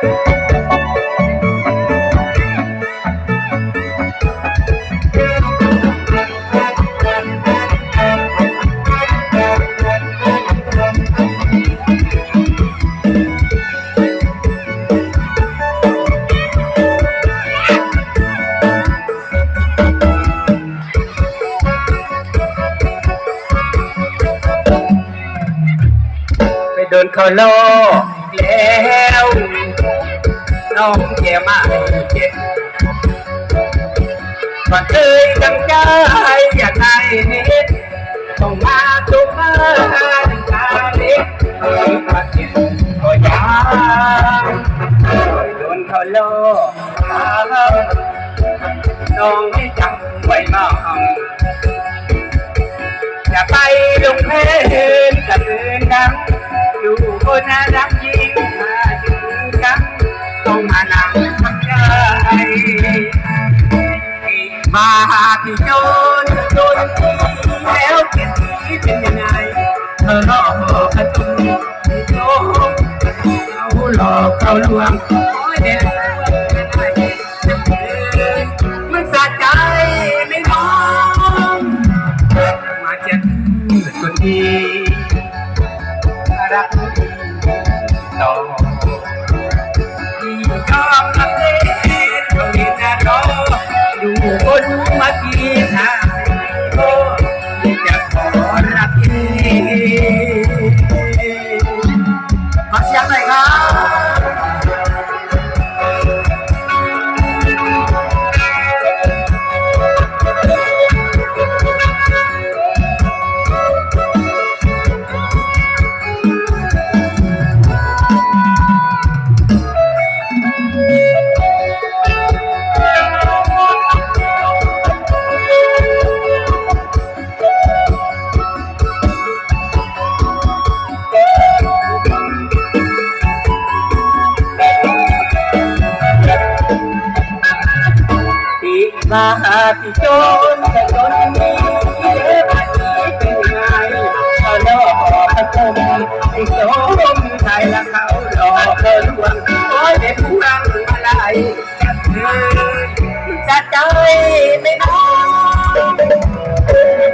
ไปเดินเขาโลกแล้ว น้องแกมาเจ็บก่อนเคยตั้งใจอยากได้ต้องมาสุมาตาเล็กเออมาเจ็บก็ยังโดนเขาโลกน้องที่จำไว้มองอย่าไปลงเพลนกับเดินดังอยู่คนน่ารักยิ่ง ที่ย้อนโดนทีแล้วเจ็บนี้เป็นยังไงเธอรอกระตุ้นโยมเขาหลอกเขาลวงโอ้ยแด็กมันสะใจไม่น้องมาเจ็บคนดี มาหาที่จนแต่จนนี้พันนี้เป็นยังไงก็นอกพระจมไอ้โสมไทยละเขาหลอกเธอลวงโอ้ยเด็นผู้รังอะไรจับเธอจะใจไม่น้อย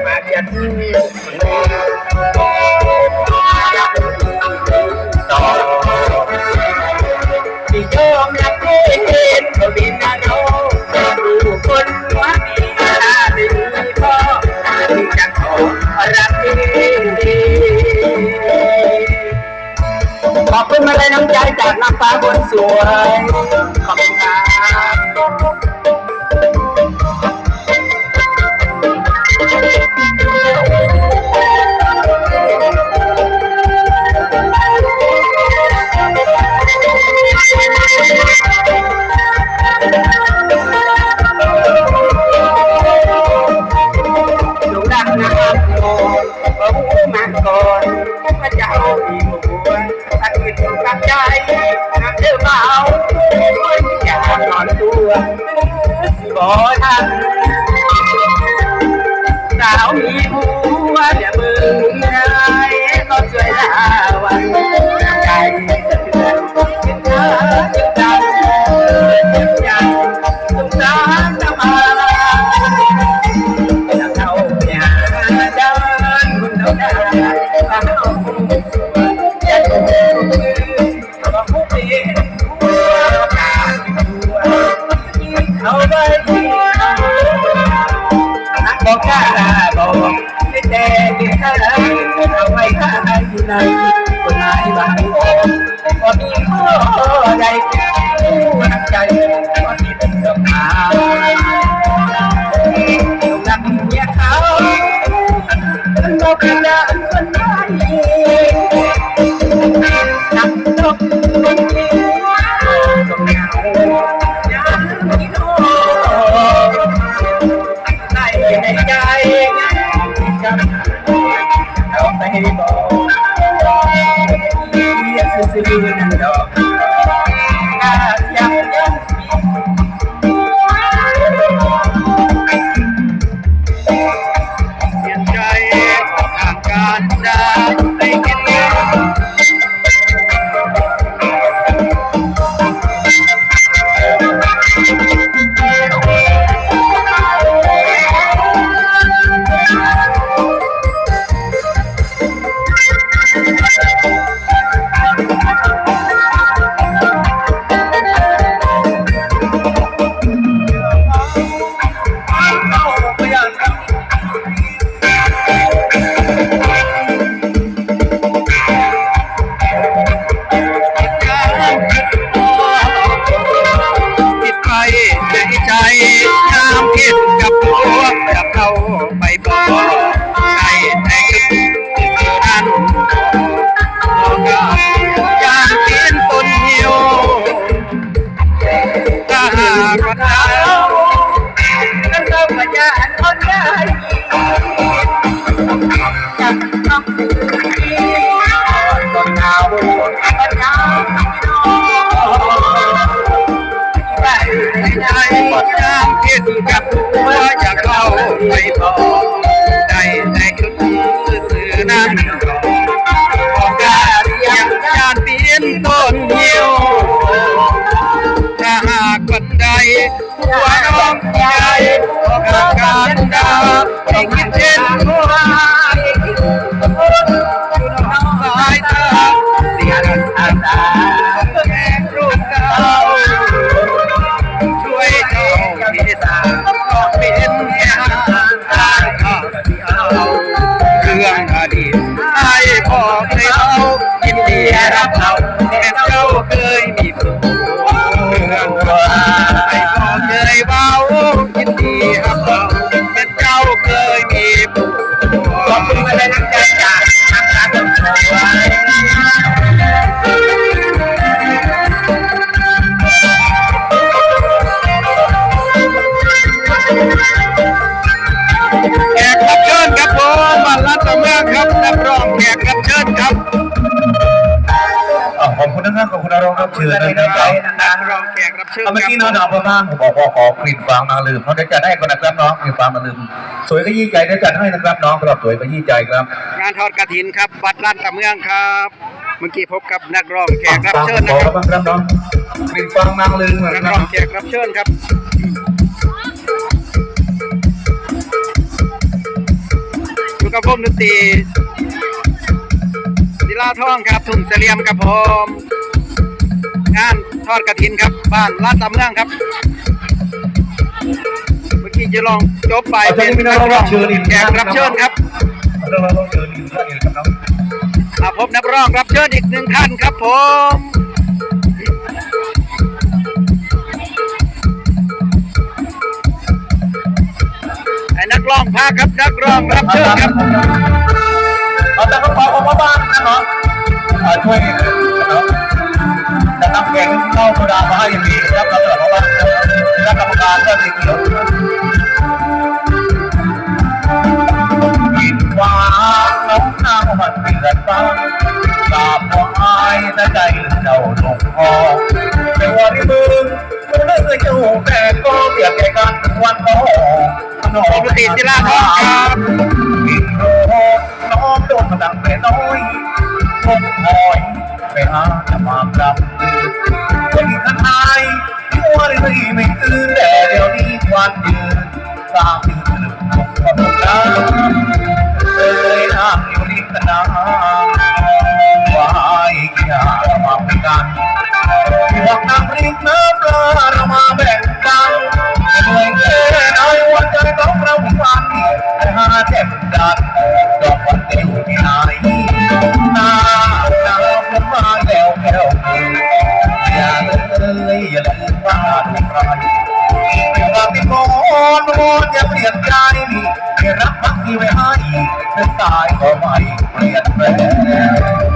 มาจากที่ อบคุณมาเลยน้ำใจจากน้ำฟ้าบนสวย ขอบคุณครับ สาวมีหัวเดียว ใจก็ติดกับตาลังเมียเขานกนาคนใดนักนกคนนี้ก็เหงายังที่นอนใจในใจจำเอาไปบอกเรียกซื้อนั่นดอก หั อเชิญด้วยนะครับนักร้องแขกรับเชิญเมื่อกี้น้องน้องพ่อบ้างบอกว่าขอกลิ่นฟางนางลืมเขาจะจัดให้คนนะครับน้องกลิ่นฟางนางลืม สวยก็ยี่ใจได้จัดให้นะครับน้องสำหรับสวยก็ยี่ใจครับ งานทอดกระถินครับวัดลานตะเมืองครับ เมื่อกี้พบกับนักร้องแขกรับเชิญนะครับบ้างครับน้องกลิ่นฟางนางลืมนักนะร้องแขกรับเชิญครับอยู่กับวงดนตรีศิลาทองครับทุ่งเสลียมครับผม ทอดกระถินครับ บ้านลาดตะเมืองครับ เมื่อกี้จะลองจบไปเป็นนักร้องแขกรับเชิญครับเราเราเชิญอีกท่านหนึ่งครับน้องมาพบนักร้องรับเชิญอีกหนึ่งท่านครับผมไอ้นักร้องพาครับนักร้องรับเชิญครับเอาแต่ก็ขอของพ่อบ้านนะน้องอ่าช่วย นะน้องจะนำแกงเข้าโซดามาให้อย่างดีครับเราจะบอกว่าคณะกรรมการก็สีเขียวผิดหวังน้องน้ำมันเป็นรันฟ้ากราบไหว้แต่ใจเจ้าหลงคอแต่ว่าที่มึงมึงเลิกเจ้าแต่ก็เปรียบแก่กันวันพ่อน้องปกติศิลาทองครับผิดโรคน้องโดนมาดังแต่น้อยคงคอย ไปหาจะมากลับคนข้างในหัวเลยไม่ตื่นแต่เดี๋ยวนี้วันยืนสร้างยืนกของความรักเอ่ยนามอยู่ริมสนามวายกีฬาเรามาเป็นกันที่วักน้ำริมน้ำปลาเรามาแบ่งกันเหนื่อยแค่ไหนวันใจของเราวันแต่หาแทบดันดอก ทุกไรไม่ว่าเป็นมอนมอนอย่าเปลี่ยนใจให้รักพักที่ไว้ให้ถึงตายก็ไม่เปลี่ยนแปลง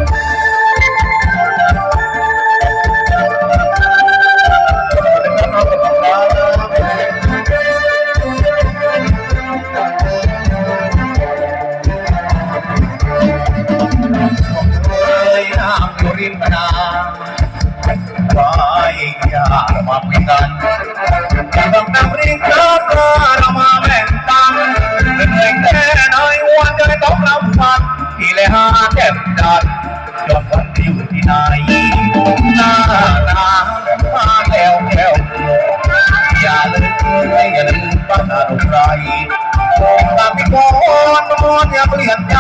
านจนวันที่อยู่ที่ไหนหน้าหนามาแล้วแก้วอย่าลืมอย่าลืมบ้านนาดไรมองตามพี่มอนมอนอย่าเปลี่ยนใจ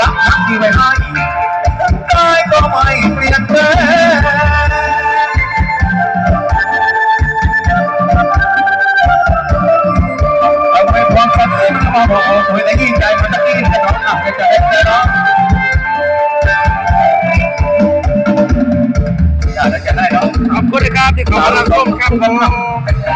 รักทักที่ไว้ให้